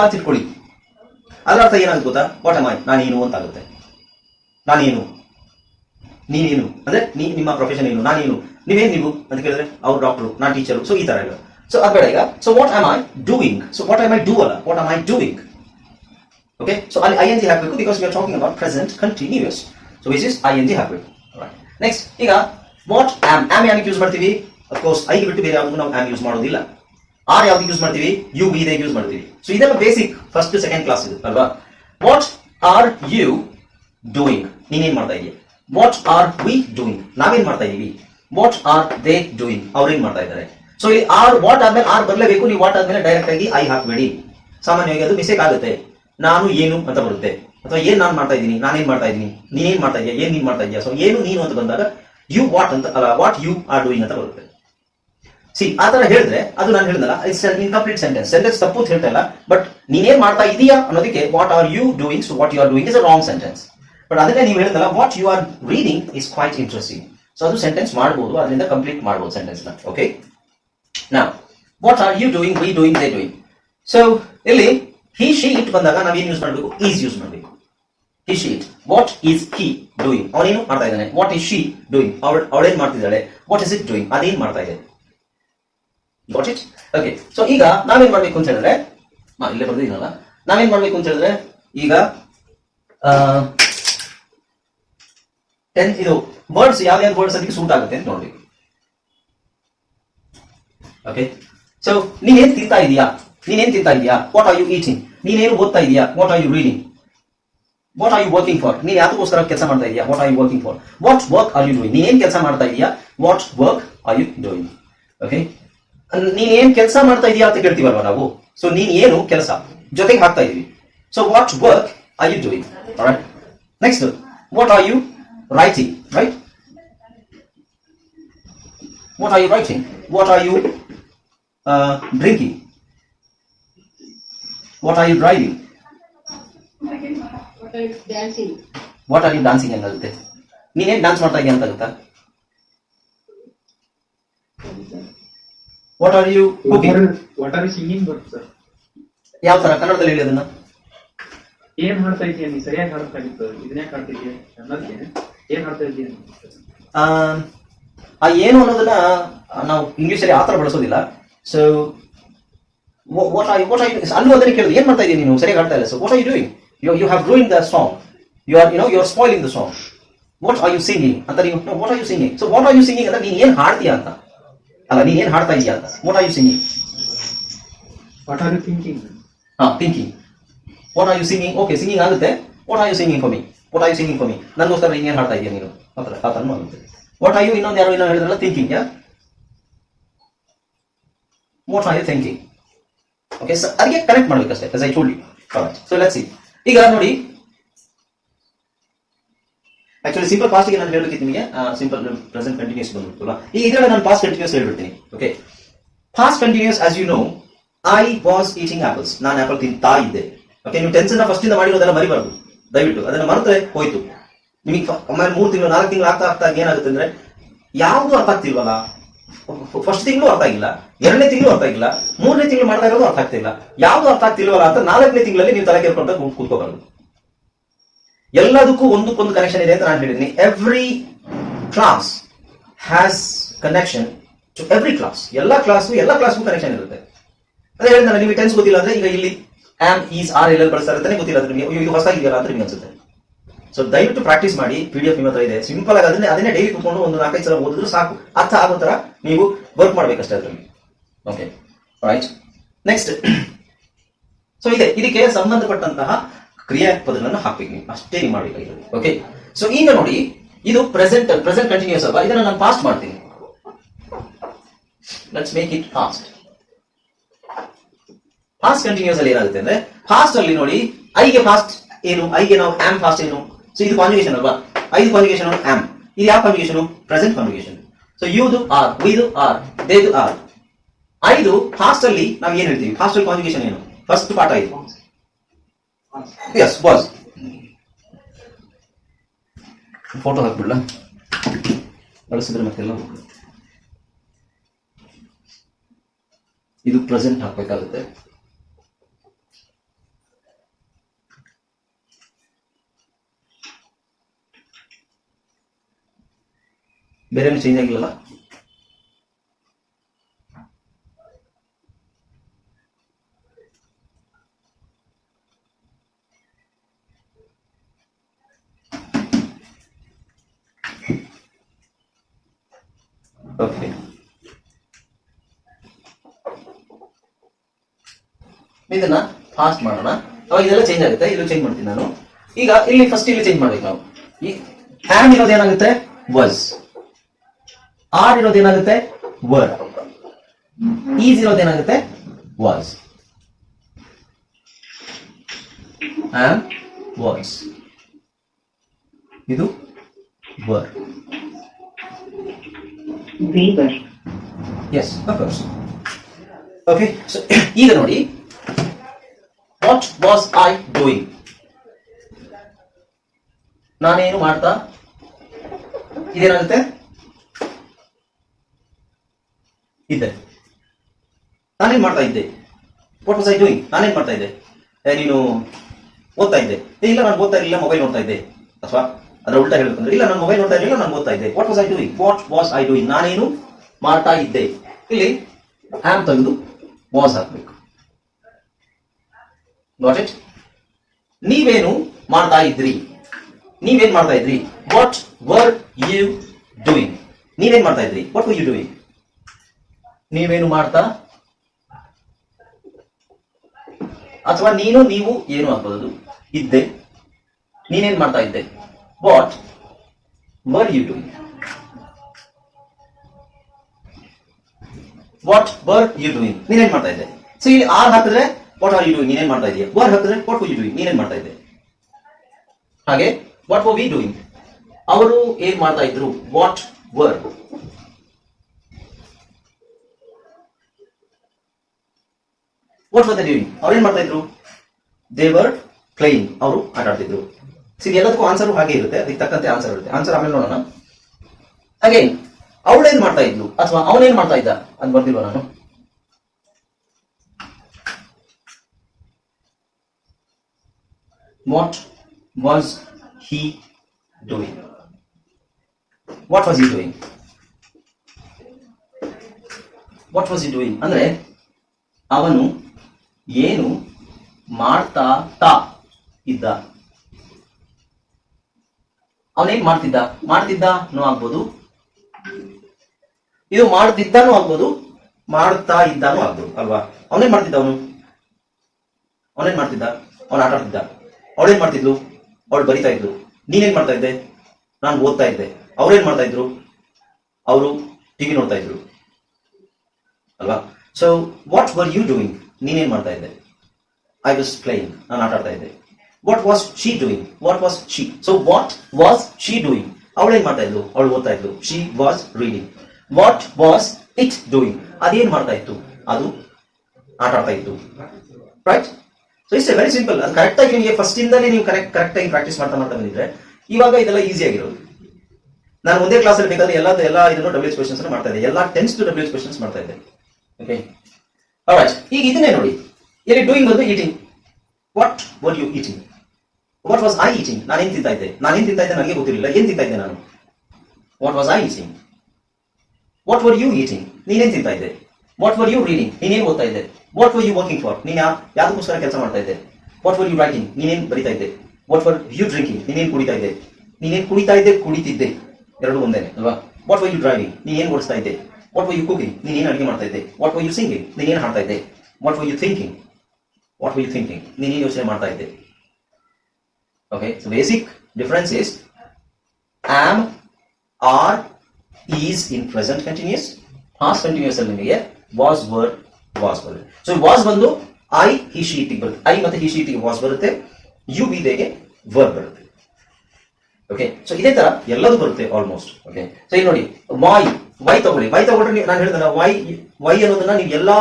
ಅಂತ ಇಟ್ಕೊಳ್ಳಿ ಅದರ ಅರ್ಥ ಏನಾಗುತ್ತೆ ಗೊತ್ತಾ? ವಾಟ್ ಅಮಾಯ್ ನಾನೇನು ಅಂತ ಆಗುತ್ತೆ ನಾನೇನು? ನೀನೇನು? ಅಂದ್ರೆ ನೀ ನಿಮ್ಮ ಪ್ರೊಫೆಷನ್ ಏನು? ನಾನೇನು? ನೀವೇನು ನೀವು ಅಂತ ಕೇಳಿದ್ರೆ, ಅವ್ರು ಡಾಕ್ಟರ್ ನಾನು ಟೀಚರು ಸೊ ಈ ತರ ಇಲ್ಲ ಸೊ ಅದ್ ಬೇಡ ಈಗ so what am I doing so what am I do ಅಲ್ಲ? What am I doing okay so ಅಲ್ಲಿ ಐ ಎನ್ ಜಿ ಹಾಕಬೇಕು because we are talking about present continuous so which is I N G ಹಾಕಬೇಕು next ಈಗ what am am ಯಾಕೆ use ಮಾಡ್ತೀವಿ? Of course ಐಗೆ ಬಿಟ್ಟು ಬೇರೆ ಯಾವುದು ನಾವು ಆಮ್ ಯೂಸ್ ಮಾಡೋದಿಲ್ಲ. ಆರ್ ಯಾವ್ದು ಯೂಸ್ ಮಾಡ್ತೀವಿ? ಯು ಬಿ ಯೂಸ್ ಮಾಡ್ತೀವಿ. ಸೊ ಇದೆಲ್ಲ ಬೇಸಿಕ್ ಫಸ್ಟ್ ಸೆಕೆಂಡ್ ಕ್ಲಾಸ್ ಇದು, ಅಲ್ವಾ? ವಾಟ್ ಆರ್ ಯು ಡೂಯಿಂಗ್ ನೀನೇನ್ ಮಾಡ್ತಾ ಇದೀಯ ವಾಟ್ ಆರ್ ವಿ ಡೂಯಿಂಗ್ ನಾವೇನ್ ಮಾಡ್ತಾ ಇದೀವಿ ವಾಟ್ ಆರ್ ದೇ ಡೂಯಿಂಗ್ ಅವ್ರೇನ್ ಮಾಡ್ತಾ ಇದ್ದಾರೆ? ಸೊ ಇಲ್ಲಿ ಆರ್ ವಾಟ್ ಆದ್ಮೇಲೆ ಆರ್ ಬರಲೇಬೇಕು. ನೀವು ವಾಟ್ ಆದ್ಮೇಲೆ ಡೈರೆಕ್ಟ್ ಆಗಿ ಐ ಹಾಕ್ಬೇಡಿ. ಸಾಮಾನ್ಯವಾಗಿ ಅದು ಮಿಸ್ಟೇಕ್ ಆಗುತ್ತೆ. ನಾನು ಏನು ಅಂತ ಬರುತ್ತೆ. ಅಥವಾ ಏನ್ ನಾನು ಮಾಡ್ತಾ ಇದ್ದೀನಿ? ನಾನೇನ್ ಮಾಡ್ತಾ ಇದ್ದೀನಿ? ನೀನೇನ್ ಮಾಡ್ತಾ ಇದೀಯ ಏನ್ ನೀನ್ ಮಾಡ್ತಾ ಇದೀಯ ಸೊ ಏನು ನೀನು ಅಂತ ಬಂದಾಗ ಯು ವಾಟ್ ಅಂತ, ಅಲ್ಲ ವಾಟ್ ಯು ಆರ್ ಡೂಯಿಂಗ್ ಅಂತ ಬರುತ್ತೆ. ಸಿ ಆ ತರ ಹೇಳಿದ್ರೆ ಅದು ನಾನು ಹೇಳಿದಲ್ಲ ಇಟ್ಸ್ ಇನ್ಕಂಪ್ಲೀಟ್ ಸೆಂಟೆನ್ಸ್ ಸೆಂಟೆನ್ಸ್ ತಪ್ಪು ಅಂತ ಹೇಳ್ತಾ ಇಲ್ಲ ಬಟ್ ನೀನೇನ್ ಮಾಡ್ತಾ ಇದೀಯಾ ಅನ್ನೋದಕ್ಕೆ what are you doing so what you are doing is a wrong sentence but ಅದನ್ನೇ ನೀವು ಹೇಳ್ತಲ್ಲ what you are reading is quite interesting so ಅದು ಸೆಂಟೆನ್ಸ್ ಮಾಡಬಹುದು ಅದರಿಂದ ಕಂಪ್ಲೀಟ್ ಮಾಡಬಹುದು ಸೆಂಟೆನ್ಸ್ನ. ಓಕೆ ನಾ what are you doing we doing they doing so ಇಲ್ಲಿ he she it ಬಂದಾಗ ನಾವೇನು ಯೂಸ್ ಮಾಡಬೇಕು? ಈಸ್ ಯೂಸ್ ಮಾಡಬೇಕು. He she it what is he doing ಅವನೇನು ಮಾಡ್ತಾ ಇದ್ದಾನೆ? ವಾಟ್ ಈಸ್ ಶಿ ಡೂಯಿಂಗ್ ಅವಳು ಅವಳೇನ್ ಮಾಡ್ತಿದ್ದಾಳೆ? ವಾಟ್ ಇಸ್ ಇಟ್ ಡೂಯಿಂಗ್ ಅದೇನ್ ಮಾಡ್ತಾ ಇದೆ? ಗಾಟ್ ಇಟ್ ಓಕೆ ಸೊ ಈಗ ನಾವೇನ್ ಮಾಡ್ಬೇಕು ಅಂತ ಹೇಳಿದ್ರೆ ಇಲ್ಲೇ ಬರ್ದಿದ್ದೀನಲ್ಲ ನಾವೇನ್ ಮಾಡ್ಬೇಕು ಅಂತ ಹೇಳಿದ್ರೆ, ಈಗ ಟೆನ್ ಇದು ವರ್ಡ್ಸ್ ಯಾವ ವರ್ಡ್ಸ್ ಅದಕ್ಕೆ ಸೂಟ್ ಆಗುತ್ತೆ ಅಂತ ನೋಡ್ಬೇಕು. ಓಕೆ ಸೊ ನೀನೇನ್ ತಿಂತಾ ಇದೀಯಾ? ನೀನೇನ್ ತಿಂತಾ ಇದೀಯಾ? ವಾಟ್ ಆರ್ ಯು ಈಟಿಂಗ್ ನೀನೇನು ಓದ್ತಾ ಇದೀಯಾ? What are you reading what are you working for ನೀನ್ ಯಾವುದಕ್ಕೋಸ್ಕರ ಕೆಲಸ ಮಾಡ್ತಾ ಇದೀಯಾ? What are you working for what work are you doing ನೀನೇನ್ ಕೆಲಸ ಮಾಡ್ತಾ ಇದೀಯಾ? What work are you doing okay ನೀನ್ ಏನ್ ಕೆಲಸ ಮಾಡ್ತಾ ಇದೀಯಾ ಅಂತ ಕೇಳ್ತೀವಲ್ವಾ ನಾವು? ಸೊ ನೀನ್ ಏನು ಕೆಲಸ? ಜೊತೆಗೆ ಹಾಕ್ತಾ ಇದೀವಿ. So what work are you doing right next what are you writing right what are you writing what are you drinking what are you driving dancing what are you dancing ಏನಾಗುತ್ತೆ ನೀನೇನ್ dance ಮಾಡ್ತಾ ಇದೀಯ ಅಂತ ಆಗುತ್ತಾ what are you cooking what are singing ಬರುತ್ತೆ sir ಯಾವ ತರ? ಕನ್ನಡದಲ್ಲಿ ಹೇಳಿ ಅದನ್ನ. ಏನ್ ಮಾಡ್ತಾ ಇದೀಯ ನೀ ಸರಿಯಾಗಿ ಹಾಡ್ಬೇಕಾಗಿತ್ತು ಇದನ್ನೇ ಹಾಡ್ತಿದ್ಯಾ ಅನ್ನೋದಕ್ಕೆ ಏನ್ ಮಾಡ್ತಾ ಇದೀಯ ಆ, ಏನು ಅನ್ನೋದನ್ನ ನಾವು ಇಂಗ್ಲಿಷಲ್ಲಿ ಆ ಥರ ಬಳಸೋದಿಲ್ಲ. So what I what I ಅಲ್ಲೂ ಅದನ್ನೇ ಕೇಳಿದ್ರು ಏನ್ ಮಾಡ್ತಾ ಇದೀಯ ನೀವು ಸರಿಯಾಗಿ ಹಾಡ್ತಾ ಇಲ್ಲ. So what you doing you you have doing the song you are you know you are spoiling the song what are you singing ಅಂತ ನೀವು what are you singing so what are you singing ಅಂದ್ರೆ ನೀನ್ ಏನ್ ಹಾಡ್ತೀಯ ಅಂತ. ಅಲ್ಲ ನೀನ್ ಏನ್ ಹಾಡ್ತಾ ಇದೀಯ? ಅಂತ what are you singing what are you thinking ಹಾ thinking what are you singing okay singing ಆಗುತ್ತೆ. What are you singing for me what are you singing for me ನನಗೋಸ್ಕರ ನೀನ್ ಏನ್ ಹಾಡ್ತಾ ಇದೀಯ ನೀನು? ಮಾತ್ರ ಆ ತರ ಆಗುತ್ತೆ ವಾಟ್ ಆರ್ ಯು ಇನ್ನೊಂದು ಯಾರೋ ಇನ್ನೊಂದು ಹೇಳಿದ್ರಲ್ಲ thinking yeah what are you thinking okay sir ಅದಕ್ಕೆ connect ಮಾಡ್ಬೇಕಷ್ಟೇ I told you so let's see ಈಗ ನೋಡಿ ಆಕ್ಚುಲಿ ಸಿಂಪಲ್ ಪಾಸ್ಟ್ಗೆ ನಾನು ಹೇಳಲಿಕ್ಕೆ ನಿಮಗೆ ಸಿಂಪಲ್ ಪ್ರೆಸೆಂಟ್ ಕಂಟಿನ್ಯೂಸ್ ಬಂದ್ಬಿಡ್ತಲ್ಲ ಈಗ ಇದರಲ್ಲಿ ನಾನು ಪಾಸ್ಟ್ ಕಂಟಿನ್ಯೂಸ್ ಹೇಳ್ಬಿಡ್ತೀನಿ. Okay past continuous as you know I was eating apples ನಾನು ಆಪಲ್ ತಿಂತಾ ಇದ್ದೆ. ಓಕೆ ನೀವು ಟೆನ್ಸ್ ಫಸ್ಟ್ ಇಂದ ಮಾಡಿರೋದೆಲ್ಲ ಮರಿಬಾರ್ದು. ದಯವಿಟ್ಟು, ಅದನ್ನ ಮರೆತರೆ ಹೋಯ್ತು. ನಿಮಗೆ ಆಮೇಲೆ ಮೂರು ತಿಂಗಳು, ನಾಲ್ಕು ತಿಂಗಳು ಆಗ್ತಾ ಆಗ್ತಾ ಏನಾಗುತ್ತೆ ಅಂದ್ರೆ, ಯಾವುದು ಅರ್ಥ ಆಗ್ತಿಲ್ವಲ್ಲ? ಫಸ್ಟ್ ತಿಂಗಳು ಅರ್ಥ ಆಗಿಲ್ಲ, ಎರಡನೇ ತಿಂಗಳು ಅರ್ಥ ಆಗಿಲ್ಲ, ಮೂರನೇ ತಿಂಗಳು ಮಾಡ್ತಾ ಇರೋದು ಅರ್ಥ ಆಗ್ತಿಲ್ಲ ಯಾವುದು ಅರ್ಥ ಆಗ್ತಿಲ್ವಲ್ಲ ಅಂತ ನಾಲ್ಕನೇ ತಿಂಗಳಲ್ಲಿ ನೀವು ತಲೆ ಕೇಳ್ಕೊಂಡ್ರೆ ಕೂತ್ಕೋಬಾರ್ದು. ಎಲ್ಲದಕ್ಕೂ ಒಂದಕ್ಕೊಂದು ಕನೆಕ್ಷನ್ ಇದೆ ಅಂತ ನಾನು ಹೇಳಿದ್ದೀನಿ. Every class has connection to every class ಎಲ್ಲ ಕ್ಲಾಸ್ಗೂ ಎಲ್ಲ ಕ್ಲಾಸ್ಗೂ ಕನೆಕ್ಷನ್ ಇರುತ್ತೆ. ಅದೇ ಹೇಳಿದ್ರೆ ನಿಮಗೆ ಟೆನ್ಸ್ ಗೊತ್ತಿಲ್ಲ ಅಂದ್ರೆ ಈಗ ಇಲ್ಲಿ ಆಮ್ ಈಸ್ ಆರ್ ಎಲ್ಲ ಬಳಸ್ತಾರೆ ಅಂತಾನೆ ಗೊತ್ತಿಲ್ಲ. ಅದು ನಿಮಗೆ ಇದು ಹೊಸ ಇದೆಯಲ್ಲ ಅಂತ ನಿಮಗೆ ಅನ್ಸುತ್ತೆ. ಸೊ ದಯವಿಟ್ಟು ಪ್ರಾಕ್ಟೀಸ್ ಮಾಡಿ. ಪಿ ಡಿ ಎಫ್ ನಿಮ್ಮ ಹತ್ರ ಇದೆ. ಸಿಂಪಲ್ ಆಗಿ ಅದನ್ನೇ ಅದನ್ನೇ ಡೈಲಿ ಕುತ್ಕೊಂಡು ಒಂದು ನಾಲ್ಕೈದು ಸಲ ಓದಿದ್ರು ಸಾಕು. ಅರ್ಥ ಆಗೋ ತರ ನೀವು ವರ್ಕ್ ಮಾಡಬೇಕಷ್ಟೇ ಅದರಲ್ಲಿ. ಓಕೆ ರೈಟ್ ನೆಕ್ಸ್ಟ್ ಸೊ ಇದೆ. ಇದಕ್ಕೆ ಸಂಬಂಧಪಟ್ಟಂತಹ ಕ್ರಿಯಾಪದಗಳನ್ನು ಹಾಕ್ಬೇಕು ನೀವು ಅಷ್ಟೇ ನೀವು ಓಕೆ ಸೊ ಈಗ ನೋಡಿ, ಇದು ಪ್ರೆಸೆಂಟ್ ಪ್ರೆಸೆಂಟ್ ಕಂಟಿನ್ಯೂಸ್ ಅಲ್ವಾ? ಇದನ್ನು ನಾನು ಪಾಸ್ಟ್ ಮಾಡ್ತೀನಿ. Let's make it fast fast continuous ಅಲ್ಲಿ ಏನಾಗುತ್ತೆ ಅಂದ್ರೆ ಫಾಸ್ಟ್ ಅಲ್ಲಿ ನೋಡಿ ಐಗೆ ಫಾಸ್ಟ್ ಏನು? ಐಗೆ ನಾವು ಆಮ್ ಫಾಸ್ಟ್ ಏನು? ಸೊ ಇದು ಕಾನ್ಜುಗೇಷನ್ ಅಲ್ವಾ? ಐದು ಕಾನ್ಜುಗೇಷನ್ ಆಮ್ ಇದು ಯಾವ conjugation present conjugation so ಯುದು are ವಿದು are ದೇದು are ಐದು ಫಾಸ್ಟ್ ಅಲ್ಲಿ ನಾವು ಏನ್ ಹೇಳ್ತೀವಿ? ಅಲ್ಲಿ ಕಾನ್ಜುಗೇಷನ್ ಏನು? ಫಸ್ಟ್ ಪಾಠ ಇದು ಎಸ್ ಬಾಸ್ ಫೋಟೋ ಹಾಕ್ಬಿಡ್ಲ? ಮತ್ತೆ ಮತ್ತೆಲ್ಲ ಇದು ಪ್ರೆಸೆಂಟ್ ಹಾಕ್ಬೇಕಾಗುತ್ತೆ. ಬೇರೆ ಚೇಂಜ್ ಆಗಿಲ್ಲಲ್ಲ? ಓಕೆ ಇದನ್ನ ಫಾಸ್ಟ್ ಮಾಡೋಣ. ಅವಾಗ ಇದೆಲ್ಲ ಚೇಂಜ್ ಆಗುತ್ತೆ. ಇಲ್ಲೂ ಚೇಂಜ್ ಮಾಡ್ತೀನಿ ನಾನು. ಈಗ ಇಲ್ಲಿ ಫಸ್ಟ್ ಇಲ್ಲಿ ಚೇಂಜ್ ಮಾಡ್ಬೇಕು ನಾವು. ಈ ಹ್ಯಾಂಡ್ ಇರೋದು ಏನಾಗುತ್ತೆ? ವಸ್ ಆರ್ ಇರೋದು ಏನಾಗುತ್ತೆ? ವರ್ ಈಸ್ ಇರೋದು ಏನಾಗುತ್ತೆ? ವಾಸ್ ವಾಸ್ ಇದು were We were. Yes of course okay so ಈಗ ನೋಡಿ ವಾಟ್ ವಾಸ್ ಐ ಡೂಯಿಂಗ್ ನಾನೇನು ಮಾಡ್ತಾ ಇದೇನಾಗುತ್ತೆ? ಇದ್ದೆ. ನಾನೇನ್ ಮಾಡ್ತಾ ಇದ್ದೆ? ವಾಟ್ ವಾಸ್ ಐ ಡೂಯಿಂಗ್ ನಾನೇನ್ ಮಾಡ್ತಾ ಇದ್ದೆ? ನೀನು ಓದ್ತಾ ಇದ್ದೆ. ಇಲ್ಲ, ನಾನು ಓದ್ತಾ ಇರಲಿಲ್ಲ ಮೊಬೈಲ್ ನೋಡ್ತಾ ಇದ್ದೆ. ಅಥವಾ? ಅದರ ಉಲ್ಟಾ ಹೇಳಬೇಕಂದ್ರೆ ಇಲ್ಲ, ನಾನು ಮೊಬೈಲ್ ನೋಡ್ತಾ ಇರಲಿಲ್ಲ, ನಾನು ಓದ್ತಾ ಇದ್ದೆ. What was I doing what was I doing ನಾನೇನು ಮಾಡ್ತಾ ಇದ್ದೆ. ಇಲ್ಲಿ ಹ್ಯಾಮ್ ತಂದು ವಾಸ್ ಹಾಕ್ಬೇಕು. ಗಾಟ್ ಇಟ್ ನೀವೇನು ಮಾಡ್ತಾ ಇದ್ರಿ? ನೀವೇನ್ ಮಾಡ್ತಾ ಇದ್ರಿ? ವಾಟ್ ವರ್ ಯು ಡೂಯಿಂಗ್ ನೀವೇನ್ ಮಾಡ್ತಾ ಇದ್ರಿ? ವಾಟ್ ವರ್ ಯು ಡೂಯಿಂಗ್ ನೀವೇನು ಮಾಡ್ತಾ? ಅಥವಾ ನೀನು, ನೀವು ಏನು ಆಗ್ಬೋದು? ಇದ್ದೆ. ನೀನೇನ್ ಮಾಡ್ತಾ ಇದ್ದೆ? What were you doing? What were you doing ನೀನೇನ್ ಮಾಡ್ತಾ ಇದ್ದೆ? ಸೊ ಇಲ್ಲಿ ಆರ್ ಹಾಕಿದ್ರೆ ವಾಟ್ ಆರ್ ಯು ಡೂಯಿಂಗ್ ನೀನೇನ್ ಮಾಡ್ತಾ ಇದೆಯಾ ವರ್ ಹಾಕಿದ್ರೆ ವಾಟ್ ಯು ಡೂಯಿಂಗ್ ನೀನೇನ್ ಮಾಡ್ತಾ ಇದ್ದೆ? ಹಾಗೆ ವಾಟ್ ವರ್ ವಿ ಡೂಯಿಂಗ್ ಅವರು ಏನ್ ಮಾಡ್ತಾ ಇದ್ರು? What were what were the doing ಅವ್ರು ಏನ್ ಮಾಡ್ತಾ ಇದ್ರು? ದೇವರ್ ಪ್ಲೇಯಿಂಗ್ ಅವರು ಆಟ ಆಡ್ತಿದ್ರು ಸೊ ಎಲ್ಲದಕ್ಕೂ ಆನ್ಸರ್ ಹಾಗೆ ಇರುತ್ತೆ. ಅದಕ್ಕೆ ತಕ್ಕಂತೆ ಆನ್ಸರ್ ಇರುತ್ತೆ. ಆನ್ಸರ್ ಆಮೇಲೆ ನೋಡೋಣ. ಅಗೇನ್ ಅವಳೇನ್ ಮಾಡ್ತಾ ಇದ್ಲು? ಅಥವಾ ಅವನೇನ್ ಮಾಡ್ತಾ ಇದ್ದ? ಅಂತ ಬರ್ದಿಲ್ವ ನಾನು? What was he doing what was he doing what was he doing ಅಂದ್ರೆ ಅವನು ಏನು ಮಾಡ್ತಾ ತಾ ಇದ್ದ. ಅವನೇನ್ ಮಾಡ್ತಿದ್ದ? ಮಾಡ್ತಿದ್ದನೂ ಆಗ್ಬೋದು. ಇದು ಮಾಡ್ತಿದ್ದಾನು ಆಗ್ಬೋದು. ಮಾಡ್ತಾ ಇದ್ದಾನು ಆಗ್ಬೋದು, ಅಲ್ವಾ? ಅವನೇನ್ ಮಾಡ್ತಿದ್ದ ಅವನು? ಅವನೇನ್ ಮಾಡ್ತಿದ್ದ? ಅವನು ಆಟ ಆಡ್ತಿದ್ದ. ಅವಳೇನ್ ಮಾಡ್ತಿದ್ಲು? ಅವಳು ಬರಿತಾ ಇದ್ಲು. ನೀನೇನ್ ಮಾಡ್ತಾ ಇದ್ದೆ? ನಾನು ಓದ್ತಾ ಇದ್ದೆ. ಅವ್ರೇನ್ ಮಾಡ್ತಾ ಇದ್ರು? ಅವರು ಟಿವಿ ನೋಡ್ತಾ ಇದ್ರು. ಅಲ್ವಾ? So what were you doing ನೀನೇನ್ ಮಾಡ್ತಾ ಇದ್ದೆ? ಐ ವಾಸ್ ಪ್ಲೇಯಿಂಗ್ ನಾನು ಆಟ ಆಡ್ತಾ ಇದ್ದೆ. What was she doing what was she so what was she doing ಅವಳೇನ್ ಮಾಡ್ತಾ ಇದ್ಲು? ಅವಳು ಓದ್ತಾ ಇದ್ಲು. She was reading what was it doing ಅದೇನ್ ಮಾಡ್ತಾ ಇತ್ತು? ಅದು ಆಟ ಆಡ್ತಾ ಇತ್ತು. Right so it's very simple ಅದು ಕರೆಕ್ಟ್ ಆಗಿ ನಿಮಗೆ ಫಸ್ಟ್ ಇಂದಲೇ ನೀವು ಕರೆಕ್ಟ್ ಕರೆಕ್ಟ್ ಆಗಿ ಪ್ರಾಕ್ಟೀಸ್ ಮಾಡ್ತಾ ಮಾಡ್ತಾ ಬಂದಿದ್ರೆ, ಇವಾಗ ಇದೆಲ್ಲ ಈಸಿ ಆಗಿರೋದು. ನಾನು ಒಂದೇ ಕ್ಲಾಸಲ್ಲಿ ಬೇಕಾದ್ರೆ ಎಲ್ಲ ಎಲ್ಲ ಇದನ್ನು ಡಬ್ಲ್ಯೂ ಕ್ವೆಶನ್ಸ್ ಮಾಡ್ತಾ ಇದ್ದೆ. ಎಲ್ಲ ಟೆನ್ಸ್ ಟು ಡಬ್ಲ್ಯೂ ಕ್ವೆಶನ್ಸ್ ಮಾಡ್ತಾ ಇದ್ದೆ. ಓಕೆ ಈಗ ಇದನ್ನೇ ನೋಡಿ. ಇಲ್ಲಿ ಡೂಯಿಂಗ್ ಬಂದು eating what were you eating what was I eating ನಾನೇನ್ ತಿಂತಾ ಇದ್ದೆ ನಾನೇನ್ ತಿಂತಾ ಇದ್ದೆ ನನಗೆ ಗೊತ್ತಿರಲಿಲ್ಲ ಏನ್ ತಿಂತಾ ಇದ್ದೆ ನಾನು what was I eating what were you eating ನೀನೇನ್ ತಿಂತಾ ಇದ್ದೆ ವಾಟ್ ವರ್ ಯು ರೀಡಿಂಗ್ ನೀನೇನು ಓದ್ತಾ ಇದ್ದೆ what were you working for ನೀನು ಯಾವ್ದಕ್ಕೋಸ್ಕರ ಕೆಲಸ ಮಾಡ್ತಾ ಇದ್ದೆ ವಾಟ್ ವರ್ ಯು ರೈಟಿಂಗ್ ನೀನೇನು ಬರಿತಾ ಇದ್ದೆ ವಾಟ್ ವರ್ ಯು ಡ್ರಿಂಕಿಂಗ್ ನೀನೇನು ಕುಡಿತಾ ಇದ್ದೆ ನೀನೇನು ಕುಡಿತಾ ಇದ್ದೆ ಕುಡಿತಿದ್ದೆ ಎರಡು ಒಂದೇನೆ ಅಲ್ವಾ ವಾಟ್ ವರ್ ಯು ಡ್ರೈವಿಂಗ್ ನೀನೇನು ಓಡಿಸ್ತಾ ಇದ್ದೆ ವಾಟ್ ವರ್ ಯು ಕುಕಿಂಗ್ ನೀನೇನು ಅಡುಗೆ ಮಾಡ್ತಾ ಇದ್ದೆ ವಾಟ್ ವರ್ ಯು ಸಿಂಗಿಂಗ್ ನೀನೇನು ಹಾಡ್ತಾ ಇದ್ದೆ what were you thinking what will thinking ನೀನು ಯೋಚನೆ ಮಾಡ್ತಾ ಇದ್ದೆ? Okay so basic difference is am are is in present continuous past continuous ಅಲ್ಲಿ ನಿಮಗೆ ವಾಸ್ ವರ್ ವಾಸ್ ಬರುತ್ತೆ. ಸೊ ವಾಸ್ ಬಂದು ಐ ಹಿ ಶೀಟಿಗೆ ಬರುತ್ತೆ. ಐ ಮತ್ತೆ ಹಿ ಶೀಟಿಗೆ ವಾಸ್ ಬರುತ್ತೆ. ಯು ಬಿ ದೇಗೆ ವರ್ ಬರುತ್ತೆ. ಓಕೆ ಸೊ ಇದೇ ತರ ಎಲ್ಲದೂ ಬರುತ್ತೆ ಆಲ್ಮೋಸ್ಟ್ ಓಕೆ ಸೊ ಇಲ್ಲಿ ನೋಡಿ ವೈ ವೈ ತಗೊಳ್ಳಿ. ವೈ ತಗೊಂಡ್ರೆ ನಾನು ಹೇಳಿದ ವೈ ವೈ ಅನ್ನೋದನ್ನ ನೀವು ಎಲ್ಲಾ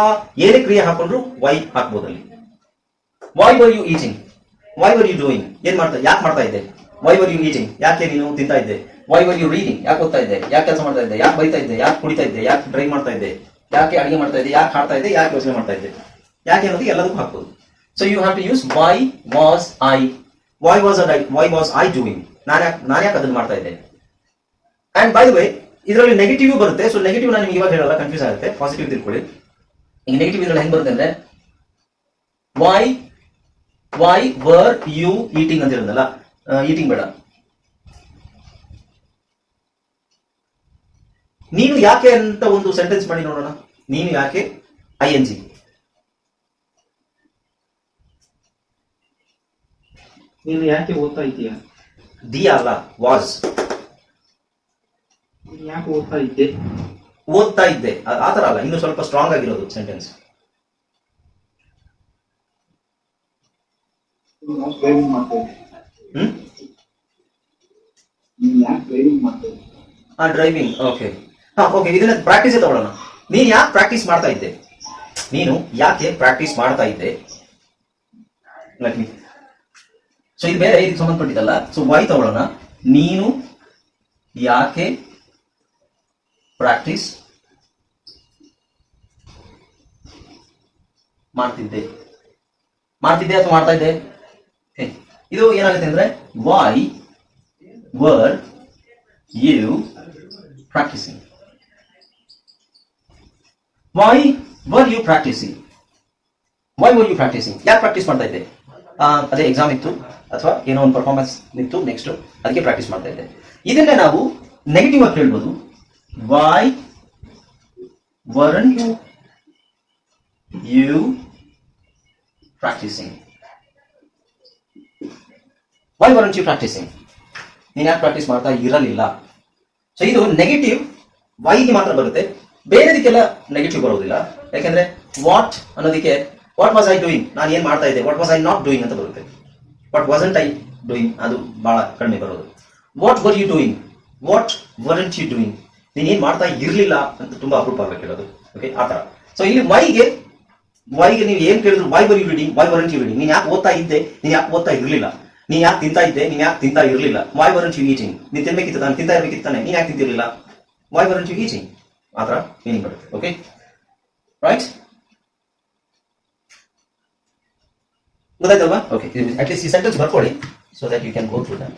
ಏನೇ ಕ್ರಿಯೆ ಹಾಕೊಂಡ್ರು ವೈ ಹಾಕ್ಬೋದು ಅಲ್ಲಿ. Why were you eating why were you doing ಏನ್ ಮಾಡ್ತಾ ಯಾಕೆ ಮಾಡ್ತಾ ಇದ್ದೆ? ವೈ ವರ್ ಯು ಈಟಿಂಗ್ ಯಾಕೆ ನೀನು ತಿಂತಾ ಇದ್ದೆ? ವೈ ವರ್ ಯು ರೀಡಿಂಗ್ ಯಾಕೆ ಓದ್ತಾ ಇದ್ದೆ? ಯಾಕೆ ಕೆಲಸ ಮಾಡ್ತಾ ಇದ್ದೆ? ಯಾಕೆ ಬೈತಾ ಇದ್ದೆ? ಯಾಕೆ ಕುಡಿತಾ ಇದ್ದೆ? ಯಾಕೆ ಡ್ರೈವ್ ಮಾಡ್ತಾ ಇದ್ದೆ? ಯಾಕೆ ಅಡಿಗೆ ಮಾಡ್ತಾ ಇದ್ದೆ? ಯಾಕೆ ಹಾಡ್ತಾ ಇದ್ದೆ? ಯಾಕೆ ಯೋಚನೆ ಮಾಡ್ತಾ ಇದ್ದೆ? ಯಾಕೆ ಅನ್ನೋದು ಎಲ್ಲದಕ್ಕೂ ಹಾಕ್ಬೋದು. So you have to use why was I why was I why was I doing ನಾನು ಯಾಕೆ ನಾನು ಯಾಕೆ ಅದನ್ನ ಮಾಡ್ತಾ ಇದ್ದೆ? ಅಂಡ್ ಬೈ ವೇ ಇದರಲ್ಲಿ ನೆಗೆಟಿವ್ ಬರುತ್ತೆ. ಸೊ ನೆಗೆಟಿವ್ ನಾನು ನಿಮ್ಗೆ ಇವಾಗ ಹೇಳಲ್ಲ ಕನ್ಫ್ಯೂಸ್ ಆಗುತ್ತೆ. ಪಾಸಿಟಿವ್ ತಿಳ್ಕೊಳ್ಳಿ. ಈಗ ನೆಗೆಟಿವ್ ಇದ್ರಲ್ಲಿ ಹೆಂಗ್ ಬರುತ್ತೆ ಅಂದ್ರೆ why why were you eating ಅಂತ ಇರೋದಲ್ಲ ಈಟಿಂಗ್ ಬೇಡ. ನೀನು ಯಾಕೆ ಅಂತ ಒಂದು ಸೆಂಟೆನ್ಸ್ ಮಾಡಿ ನೋಡೋಣ. ನೀನು ಯಾಕೆ? ಐ ಎನ್ ಜಿ ನೀನು ಯಾಕೆ ಓದ್ತಾ ಇದೀಯ ದಿ ಅಲ್ಲ ವಾಸ್ ನೀನು ಯಾಕೆ ಓದ್ತಾ ಇದ್ದೆ? ಓದ್ತಾ ಇದ್ದೆ. ಆತರ ಅಲ್ಲ ಇನ್ನು ಸ್ವಲ್ಪ ಸ್ಟ್ರಾಂಗ್ ಆಗಿರೋದು ಸೆಂಟೆನ್ಸ್ ನೀನು ಡ್ರೈವಿಂಗ್ ಯಾಕೆ ಓಕೆ ಹಾ ಓಕೆ ಇದನ್ನ ಪ್ರಾಕ್ಟೀಸ್ ತಗೊಳ್ಳೋಣ. ನೀನು ಯಾಕೆ ಪ್ರಾಕ್ಟೀಸ್ ಮಾಡ್ತಾ ಇದ್ದೆ? ನೀನು ಯಾಕೆ ಪ್ರಾಕ್ಟೀಸ್ ಮಾಡ್ತಾ ಇದ್ದೆ? ಸೊ ಇದು ಬೇರೆ ಇದಕ್ಕೆ ಸಂಬಂಧಪಟ್ಟಿದ್ದಲ್ಲ. ಸೊ ವೈ ತಗೊಳ್ಳೋಣ? ನೀನು ಯಾಕೆ ಪ್ರಾಕ್ಟೀಸ್ ಮಾಡ್ತಿದ್ದೆ? ಮಾಡ್ತಿದ್ದೆ ಅಥವಾ ಮಾಡ್ತಾ ಇದ್ದೆ? ಇದು ಏನಾಗುತ್ತೆ ಅಂದ್ರೆ why were you practising why were you practising why were you practising ಯಾಕೆ ಪ್ರಾಕ್ಟೀಸ್ ಮಾಡ್ತಾ ಇದ್ದೆ? ಅದೇ ಎಕ್ಸಾಮ್ ಇತ್ತು, ಅಥವಾ ಏನೋ ಒಂದು ಪರ್ಫಾರ್ಮೆನ್ಸ್ ಇತ್ತು ನೆಕ್ಸ್ಟ್ ಅದಕ್ಕೆ ಪ್ರಾಕ್ಟೀಸ್ ಮಾಡ್ತಾ ಇದ್ದೆ. ಇದನ್ನೇ ನಾವು ನೆಗೆಟಿವ್ ಆಗಿ ಹೇಳ್ಬೋದು. Why were you practising why weren't you practising ನೀನು ಯಾಕೆ ಪ್ರಾಕ್ಟೀಸ್ ಮಾಡ್ತಾ ಇರಲಿಲ್ಲ? ಸೊ ಇದು ನೆಗೆಟಿವ್ ವೈಗೆ ಮಾತ್ರ ಬರುತ್ತೆ. ಬೇರೆದಕ್ಕೆಲ್ಲ ನೆಗೆಟಿವ್ ಬರೋದಿಲ್ಲ. ಯಾಕೆಂದ್ರೆ ವಾಟ್ ಅನ್ನೋದಕ್ಕೆ ವಾಟ್ ವಾಸ್ ಐ ಡೂಯಿಂಗ್ ನಾನು ಏನ್ ಮಾಡ್ತಾ ಇದ್ದೆ? What was I not doing ಅಂತ ಬರುತ್ತೆ. ವಾಟ್ ವಾಸಂಟ್ ಐ ಡೂಯಿಂಗ್ ಅದು ಬಹಳ ಕಡಿಮೆ ಬರೋದು. What were you doing what weren't you doing ನೀನ್ ಏನ್ ಮಾಡ್ತಾ ಇರಲಿಲ್ಲ ಅಂತ ತುಂಬಾ ಅಪರೂಪ ಆಗಬೇಕಿರೋದು ಓಕೆ ಆ ತರ ಸೊ ಇಲ್ಲಿ ವೈಗೆ ವೈಗೆ ನೀವು ಏನ್ ಕೇಳಿದ್ರು why were you reading why weren't you reading ನೀನ್ ಯಾಕೆ ಓದ್ತಾ ಇದ್ದೆ? ನೀನ್ ಯಾಕೆ ಓದ್ತಾ ಇರ್ಲಿಲ್ಲ? ನೀನ್ ಯಾಕೆ ತಿಂತಾ ಇದ್ದೆ? ನೀನ್ ಯಾಕೆ ತಿಂತಾ ಇರ್ಲಿಲ್ಲ? ವಾಯ್ ವರನ್ ಯು ಈಟಿಂಗ್ ನೀನ್ ತಿನ್ಬೇಕಿತ್ತು ನಾನು ತಿಂತಾ ಇರ್ಬೇಕಿತ್ತು ತಾನೆ. ನೀನ್ ಯಾಕೆ ತಿಂತಿರ್ಲಿಲ್ಲ? ವಾಯ್ ವರನ್ ಯು ಈಟಿಂಗ್ ಆ ಮೀನಿಂಗ್ ಬರುತ್ತೆ ಓಕೆ ರೈಟ್ ಗೊತ್ತಾಯ್ತಲ್ವಾ? ಓಕೆ ಅಟ್ಲೀಸ್ಟ್ ಈ ಸೆಂಟೆನ್ಸ್ ಬರ್ಕೊಳ್ಳಿ so that you can go through that